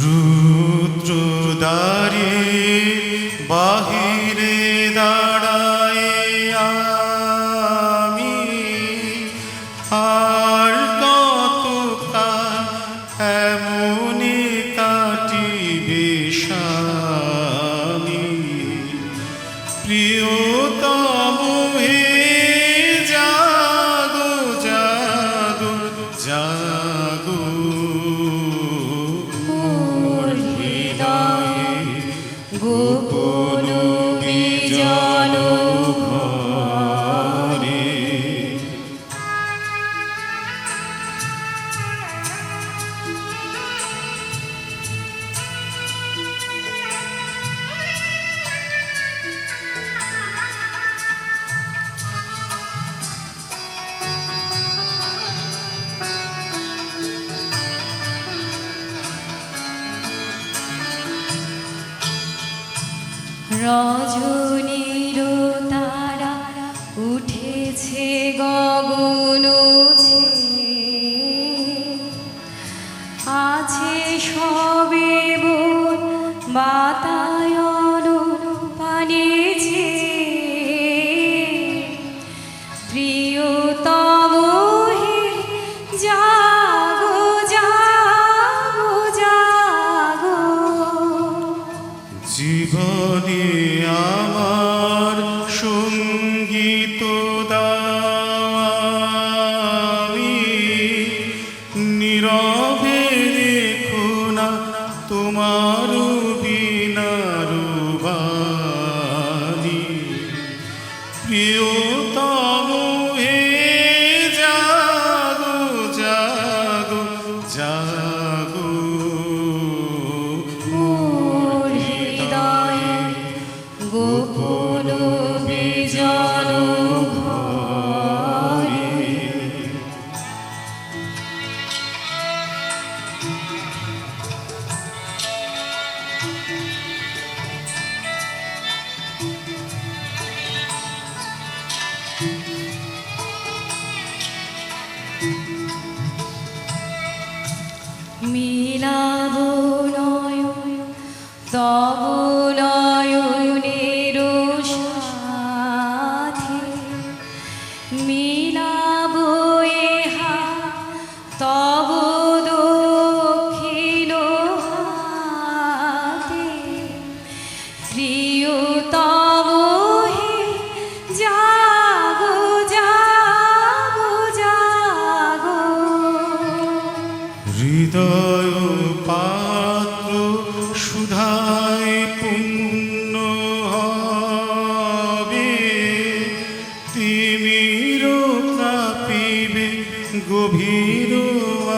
রুদ্রদারে বাহিরে দাঁড়ায় আমি। আর কতকাল এমনি কাটিবে স্বামী। প্রিয়তম রজনীর তারা উঠেছে আছে সবে বাতায়ন পানেছে সংগীত দামি নীরবে রেখো না তোমার মিলাব নয়ন তব নয়নের সাথে মিলাব ಇರುವ